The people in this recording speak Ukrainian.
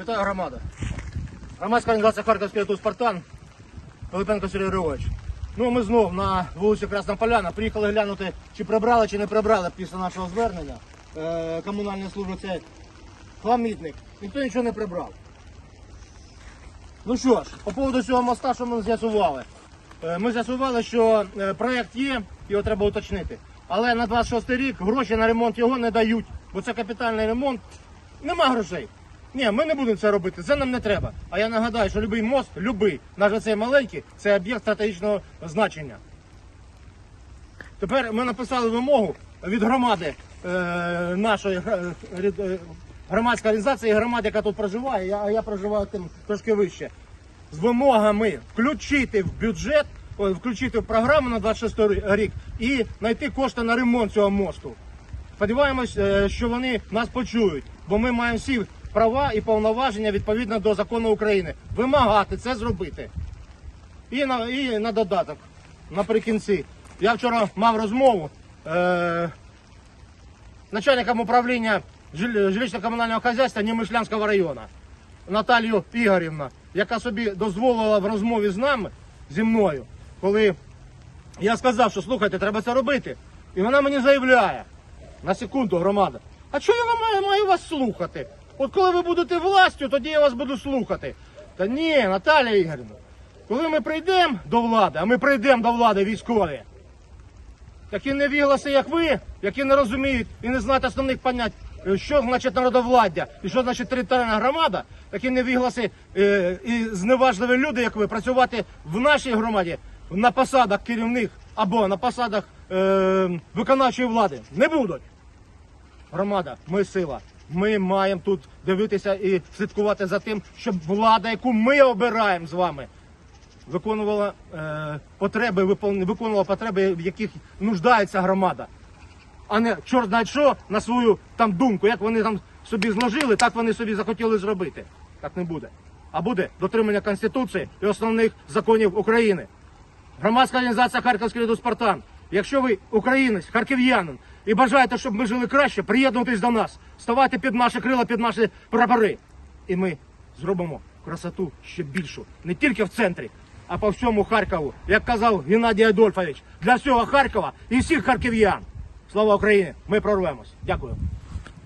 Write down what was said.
Вітаю громада. Громадська організація Харківський АТУ Спартан. Пилипенко Сергій Григорович. Ну, ми знов на вулиці Красна Поляна приїхали глянути, чи прибрали, чи не прибрали після нашого звернення. Е, комунальна служба це хламітник. Ніхто нічого не прибрав. Ну що ж, по поводу цього моста, що ми з'ясували. Е, Ми з'ясували, що е, проєкт є, його треба уточнити. Але на 26 рік гроші на ремонт його не дають, бо це капітальний ремонт. Нема грошей. Ні, ми не будемо це робити, це нам не треба. А я нагадаю, що будь-який мост, будь-який, навіть цей маленький, це об'єкт стратегічного значення. Тепер ми написали вимогу від громади е, нашої е, громадської організації, громади, яка тут проживає, а я проживаю тим трошки вище. З вимогами включити в бюджет, включити в програму на 26 рік і знайти кошти на ремонт цього мосту. Сподіваємось, е, що вони нас почують, бо ми маємо всі права і повноваження відповідно до закону України. Вимагати це зробити. І на, і на додаток, наприкінці. Я вчора мав розмову е, начальником управління жилищно-комунального хазяйства Немишлянського району Наталію Ігорівна, яка собі дозволила в розмові з нами, зі мною, коли я сказав, що слухайте, треба це робити. І вона мені заявляє, на секунду, громада, а чого я маю, маю вас слухати? От коли ви будете властю, тоді я вас буду слухати. Та ні, Наталія Ігорівна, коли ми прийдемо до влади, а ми прийдемо до влади військові, такі невігласи, як ви, які не розуміють і не знають основних понять, е, що значить народовладдя і що значить територіальна громада, такі невігласи е, і зневажливі люди, як ви, працювати в нашій громаді на посадах керівних або на посадах е, виконавчої влади не будуть. Громада, ми сила. Ми маємо тут дивитися і слідкувати за тим, щоб влада, яку ми обираємо з вами, виконувала е, потреби, виконувала потреби, в яких нуждається громада. А не чорт знає що на свою там думку, як вони там собі зложили, так вони собі захотіли зробити. Так не буде. А буде дотримання Конституції і основних законів України. Громадська організація Харківський Спартан. Якщо ви українець, харків'янин і бажаєте, щоб ми жили краще, приєднуйтесь до нас, ставайте під наші крила, під наші прапори. І ми зробимо красоту ще більшу. Не тільки в центрі, а по всьому Харкову. Як казав Геннадій Адольфович, для всього Харкова і всіх харків'ян. Слава Україні! Ми прорвемось. Дякую.